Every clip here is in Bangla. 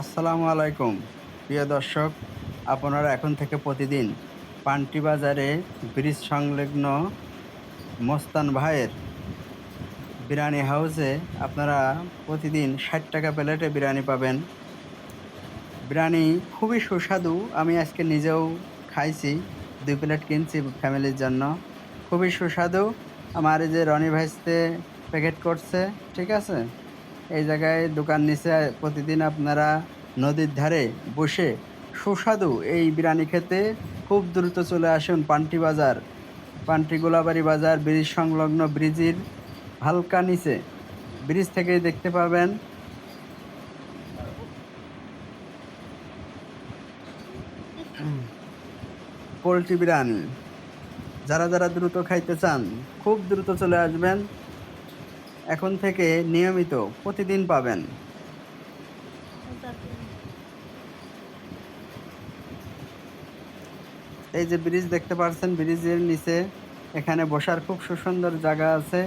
আসসালামু আলাইকুম। প্রিয় দর্শক, আপনারা এখন থেকে প্রতিদিন পান্টি বাজারে ব্রিজ সংলগ্ন মোস্তান ভাইয়ের বিরিয়ানি হাউসে আপনারা প্রতিদিন ষাট টাকা প্লেটে বিরিয়ানি পাবেন। বিরিয়ানি খুবই সুস্বাদু। আমি আজকে নিজেও খাইছি, দুই প্লেট কিনছি ফ্যামিলির জন্য। খুবই সুস্বাদু। আমার এই যে রনি ভাইসতে প্যাকেট করছে, ঠিক আছে? এই জায়গায় দোকান নিচে প্রতিদিন আপনারা নদীর ধারে বসে সুস্বাদু এই বিরিয়ানি খেতে খুব দ্রুত চলে আসুন পান্টি বাজার। পান্টি গোলাবাড়ি বাজার, ব্রিজ সংলগ্ন ব্রিজের হালকা নিচে। ব্রিজ থেকেই দেখতে পাবেন। পোলট্রি বিরিয়ানি। যারা যারা দ্রুত খাইতে চান, খুব দ্রুত চলে আসবেন। এখন থেকে নিয়মিত প্রতিদিন পাবেন। এই যে ব্রিজ দেখতে পাচ্ছেন ব্রিজের নিচে এখানে বসার খুব সুন্দর জায়গা আছে।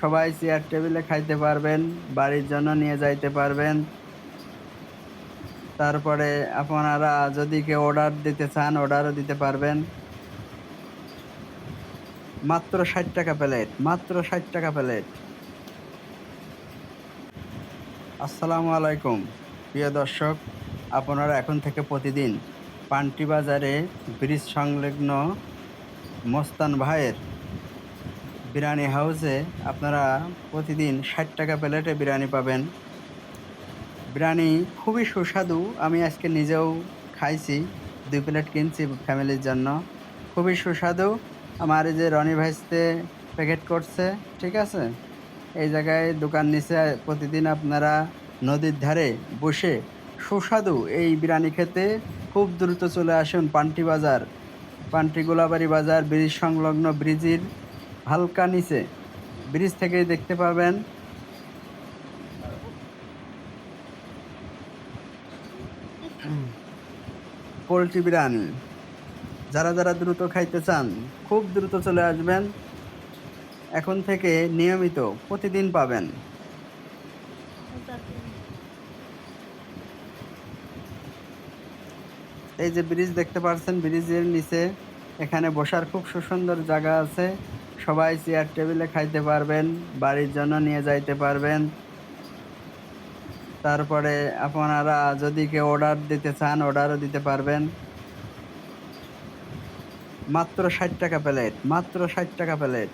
সবাই চেয়ার টেবিলে খাইতে পারবেন, বাড়ির জন্য নিয়ে যাইতে পারবেন। তারপরে আপনারা যদি কেউ অর্ডার দিতে চান, অর্ডারও দিতে পারবেন। মাত্র ষাট টাকা প্লেট, মাত্র ষাট টাকা প্লেট। আসসালামু আলাইকুম। প্রিয় দর্শক, আপনারা এখন থেকে প্রতিদিন পান্টি বাজারে ব্রিজ সংলগ্ন মস্তান ভাইয়ের বিরিয়ানি হাউসে আপনারা প্রতিদিন ষাট টাকা প্লেটে বিরিয়ানি পাবেন। বিরিয়ানি খুবই সুস্বাদু। আমি আজকে নিজেও খাইছি, দুই প্লেট কিনছি ফ্যামিলির জন্য। খুবই সুস্বাদু। আমার এই যে রনি ভাইসতে প্যাকেট করছে, ঠিক আছে? এই জায়গায় দোকান নিচে প্রতিদিন আপনারা নদীর ধারে বসে সুস্বাদু এই বিরিয়ানি খেতে খুব দ্রুত চলে আসুন পান্টি বাজার। পান্টি গোলাবাড়ি বাজার, ব্রিজ সংলগ্ন ব্রিজের হালকা নিচে। ব্রিজ থেকেই দেখতে পাবেন। পোলট্রি বিরিয়ানি। যারা যারা দ্রুত খাইতে চান, খুব দ্রুত চলে আসবেন। এখন থেকে নিয়মিত প্রতিদিন পাবেন। এই যে ব্রিজ দেখতে পাচ্ছেন ব্রিজের নিচে এখানে বসার খুব সুন্দর জায়গা আছে। সবাই চেয়ার টেবিলে খাইতে পারবেন, বাড়ির জন্য নিয়ে যাইতে পারবেন। তারপরে আপনারা যদি কেউ অর্ডার দিতে চান, অর্ডারও দিতে পারবেন। মাত্র ষাট টাকা প্লেট, মাত্র ষাট টাকা প্লেট।